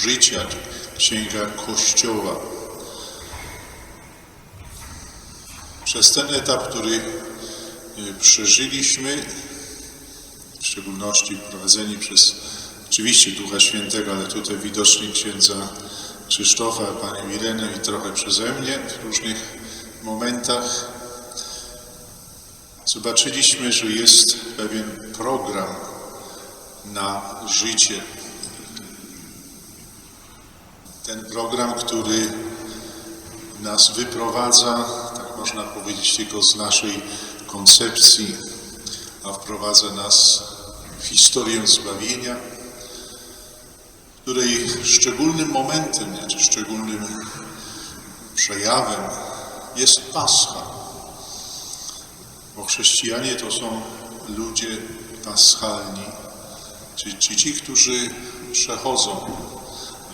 życia, księga Kościoła. Przez ten etap, który y, przeżyliśmy, w szczególności prowadzeni przez oczywiście Ducha Świętego, ale tutaj widocznie księdza Krzysztofa, panią Irenę i trochę przeze mnie w różnych momentach, zobaczyliśmy, że jest pewien program na życie. Ten program, który nas wyprowadza, tak można powiedzieć, tylko z naszej koncepcji, a wprowadza nas w historię zbawienia, której szczególnym momentem, czy szczególnym przejawem jest Pascha. Bo chrześcijanie to są ludzie paschalni, czyli ci, którzy przechodzą,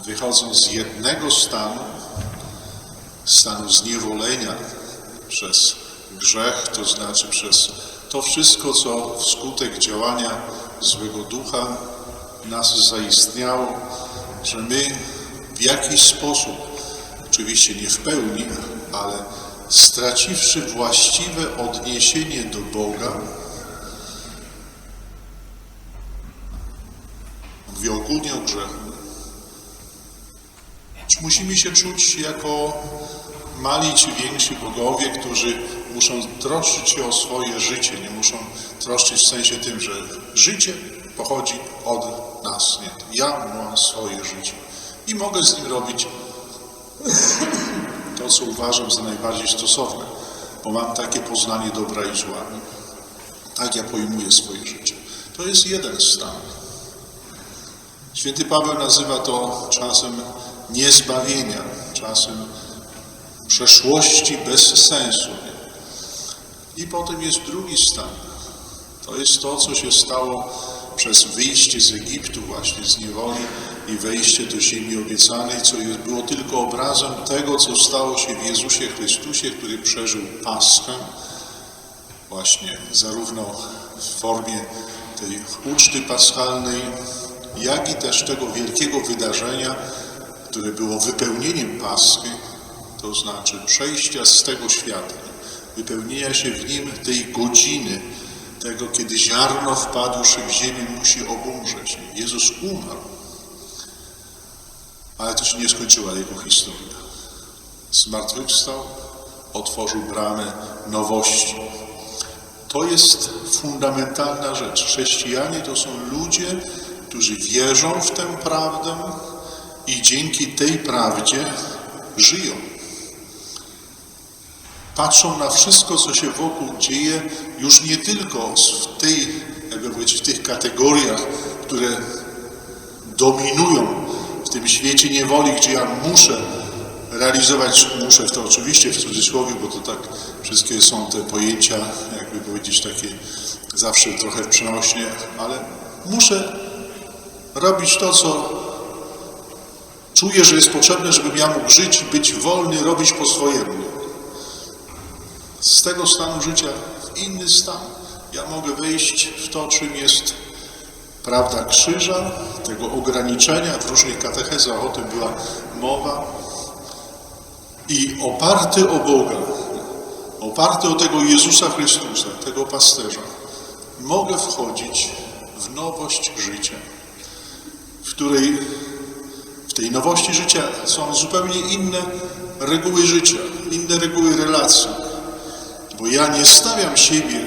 wychodzą z jednego stanu, stanu zniewolenia przez grzech, to znaczy przez to wszystko, co wskutek działania złego ducha nas zaistniało, że my w jakiś sposób, oczywiście nie w pełni, ale straciwszy właściwe odniesienie do Boga, mówię ogólnie o grzechu, musimy się czuć jako mali czy więksi bogowie, którzy muszą troszczyć się o swoje życie, nie muszą troszczyć w sensie tym, że życie pochodzi od nas. Nie. Ja mam swoje życie i mogę z nim robić to, co uważam za najbardziej stosowne, bo mam takie poznanie dobra i zła. Tak ja pojmuję swoje życie. To jest jeden stan. Święty Paweł nazywa to czasem niezbawienia, czasem przeszłości bez sensu. I potem jest drugi stan. To jest to, co się stało przez wyjście z Egiptu, właśnie z niewoli i wejście do ziemi obiecanej, co jest, było tylko obrazem tego, co stało się w Jezusie Chrystusie, który przeżył Paschę, właśnie zarówno w formie tej uczty paschalnej, jak i też tego wielkiego wydarzenia, które było wypełnieniem Paschy, to znaczy przejścia z tego świata, wypełnienia się w nim tej godziny, tego, kiedy ziarno wpadłszy w ziemię musi obumrzeć. Jezus umarł. Ale to się nie skończyła jego historia. Zmartwychwstał, otworzył bramę nowości. To jest fundamentalna rzecz. Chrześcijanie to są ludzie, którzy wierzą w tę prawdę i dzięki tej prawdzie żyją. Patrzą na wszystko, co się wokół dzieje, już nie tylko w tej, jakby powiedzieć, w tych kategoriach, które dominują w tym świecie niewoli, gdzie ja muszę realizować, muszę to oczywiście w cudzysłowie, bo to tak wszystkie są te pojęcia, jakby powiedzieć, takie zawsze trochę przenośnie, ale muszę robić to, co czuję, że jest potrzebne, żebym ja mógł żyć, być wolny, robić po swojemu. Z tego stanu życia w inny stan. Ja mogę wejść w to, czym jest prawda krzyża, tego ograniczenia. W różnych katechezach o tym była mowa. I oparty o Boga, oparty o tego Jezusa Chrystusa, tego pasterza, mogę wchodzić w nowość życia, w której tej nowości życia są zupełnie inne reguły życia, inne reguły relacji. Bo ja nie stawiam siebie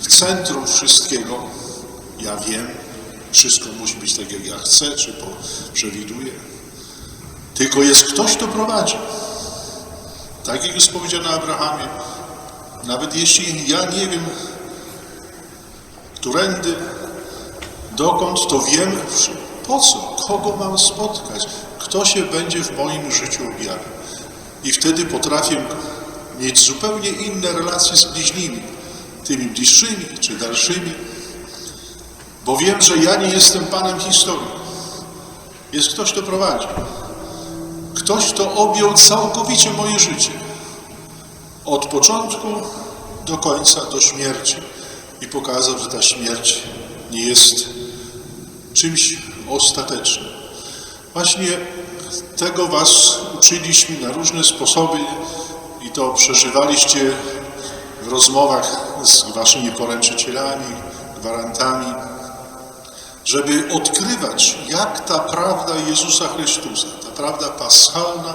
w centrum wszystkiego. Ja wiem, wszystko musi być tak, jak ja chcę, czy przewiduję. Tylko jest ktoś, kto prowadzi. Tak jak jest powiedziane Abrahamie. Nawet jeśli ja nie wiem, którędy, dokąd, to wiem, po co, kogo mam spotkać, kto się będzie w moim życiu objawił. I wtedy potrafię mieć zupełnie inne relacje z bliźnimi, tymi bliższymi czy dalszymi, bo wiem, że ja nie jestem Panem historii. Jest ktoś, kto prowadzi. Ktoś, kto objął całkowicie moje życie. Od początku do końca, do śmierci. I pokazał, że ta śmierć nie jest czymś ostatecznym, Właśnie tego Was uczyliśmy na różne sposoby i to przeżywaliście w rozmowach z Waszymi poręczycielami, gwarantami, żeby odkrywać, jak ta prawda Jezusa Chrystusa, ta prawda paschalna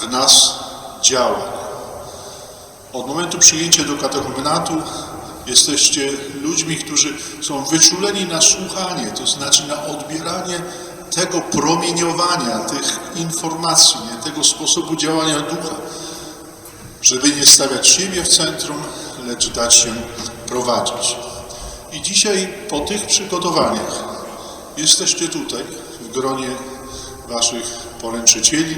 w nas działa. Od momentu przyjęcia do katechumenatu jesteście ludźmi, którzy są wyczuleni na słuchanie, to znaczy na odbieranie tego promieniowania, tych informacji, nie, tego sposobu działania ducha, żeby nie stawiać siebie w centrum, lecz dać się prowadzić. I dzisiaj po tych przygotowaniach jesteście tutaj w gronie waszych poręczycieli,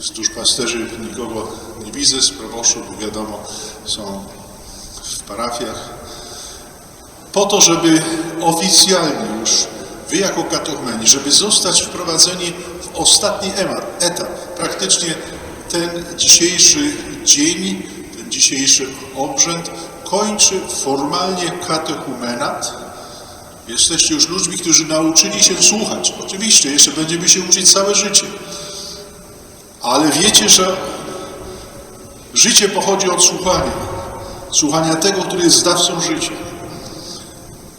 z duszpasterzy nikogo nie widzę, z proboszczów, bo wiadomo, są w parafiach, po to, żeby oficjalnie już wy jako katechumeni, żeby zostać wprowadzeni w ostatni etap. Praktycznie ten dzisiejszy dzień, ten dzisiejszy obrzęd kończy formalnie katechumenat. Jesteście już ludźmi, którzy nauczyli się słuchać. Oczywiście, jeszcze będziemy się uczyć całe życie. Ale wiecie, że życie pochodzi od słuchania. Słuchania tego, który jest zdawcą życia.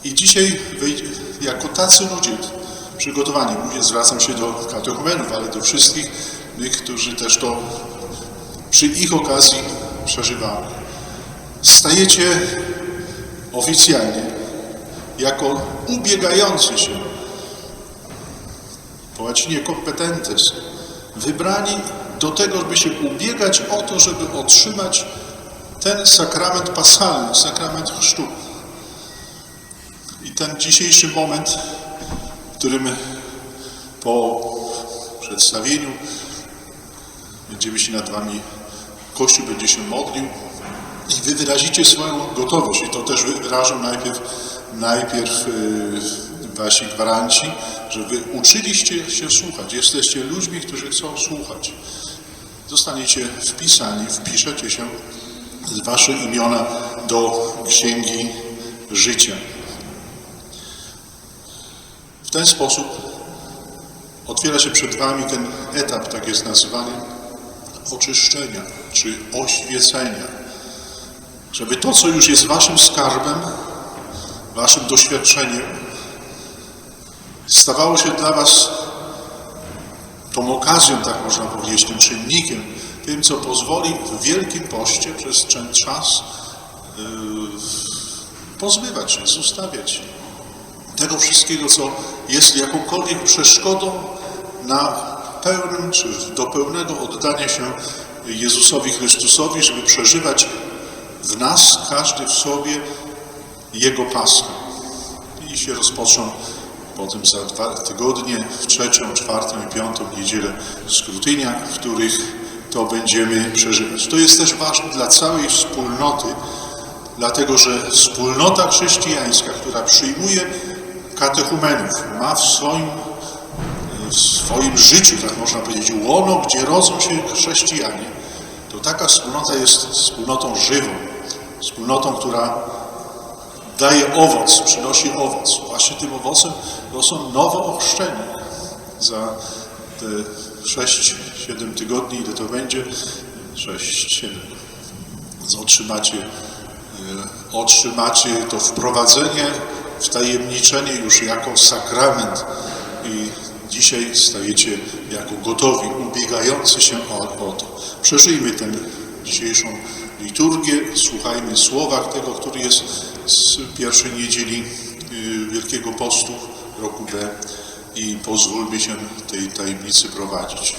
I dzisiaj jako tacy ludzie przygotowani, mówię, zwracam się do katechumenów, ale do wszystkich tych, którzy też to przy ich okazji przeżywamy. Stajecie oficjalnie jako ubiegający się, po łacinie competentes, wybrani do tego, by się ubiegać o to, żeby otrzymać ten sakrament paschalny, sakrament chrztu. I ten dzisiejszy moment, w którym po przedstawieniu będziemy się nad Wami, Kościół będzie się modlił i Wy wyrazicie swoją gotowość. I to też wyrażą najpierw, najpierw yy, Wasi gwaranci, że Wy uczyliście się słuchać. Jesteście ludźmi, którzy chcą słuchać. Zostaniecie wpisani, wpiszecie się Wasze imiona do Księgi Życia. W ten sposób otwiera się przed Wami ten etap, tak jest nazywany, oczyszczenia czy oświecenia. Żeby to, co już jest Waszym skarbem, Waszym doświadczeniem, stawało się dla Was tą okazją, tak można powiedzieć, tym czynnikiem, tym, co pozwoli w Wielkim Poście przez ten czas yy, pozbywać się, zostawiać tego wszystkiego, co jest jakąkolwiek przeszkodą na pełnym, czy do pełnego oddania się Jezusowi Chrystusowi, żeby przeżywać w nas, każdy w sobie, Jego Paschę. I się rozpoczną potem za dwa tygodnie, w trzecią, czwartą i piątą niedzielę skrótynia, w których to będziemy przeżywać. To jest też ważne dla całej wspólnoty, dlatego że wspólnota chrześcijańska, która przyjmuje katechumenów, ma w swoim, w swoim życiu, tak można powiedzieć, łono, gdzie rodzą się chrześcijanie, to taka wspólnota jest wspólnotą żywą, wspólnotą, która daje owoc, przynosi owoc. Właśnie tym owocem to są nowe ochrzczenia. Za 6-7 tygodni, ile to będzie? 6-7. Otrzymacie, e, otrzymacie to wprowadzenie wtajemniczenie już jako sakrament i dzisiaj stajecie jako gotowi, ubiegający się o, o to. Przeżyjmy tę dzisiejszą liturgię, słuchajmy słowa tego, który jest z pierwszej niedzieli y, Wielkiego Postu roku B i pozwólmy się tej tajemnicy prowadzić.